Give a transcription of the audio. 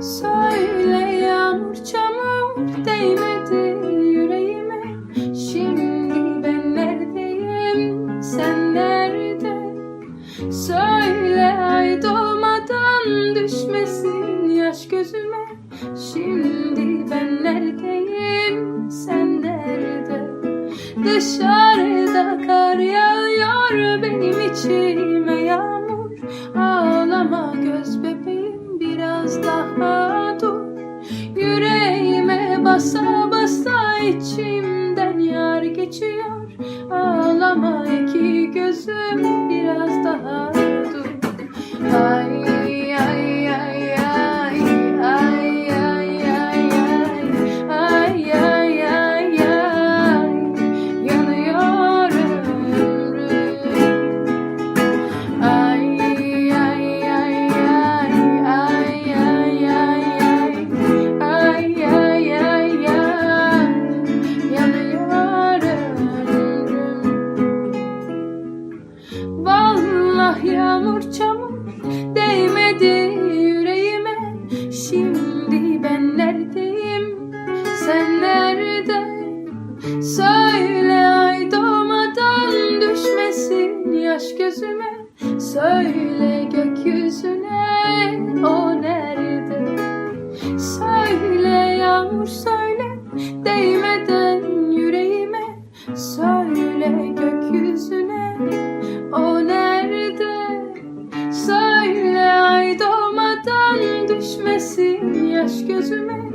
Söyle yağmur çamur değmedi yüreğime. Şimdi ben neredeyim? Sen nerede? Söyle ay doğmadan düşmesin yaş gözüme. Şimdi ben neredeyim? Sen nerede? Dışarıda kar yağıyor benim içime yağmur biraz daha dur. Yüreğime basa basa içimden yar geçiyor. Ağlama iki gözüm biraz daha yağmur çamur değmedi yüreğime. Şimdi ben neredeyim? Sen nerede? Söyle ay doğmadan düşmesin yaş gözüme. Söyle yaş gözüme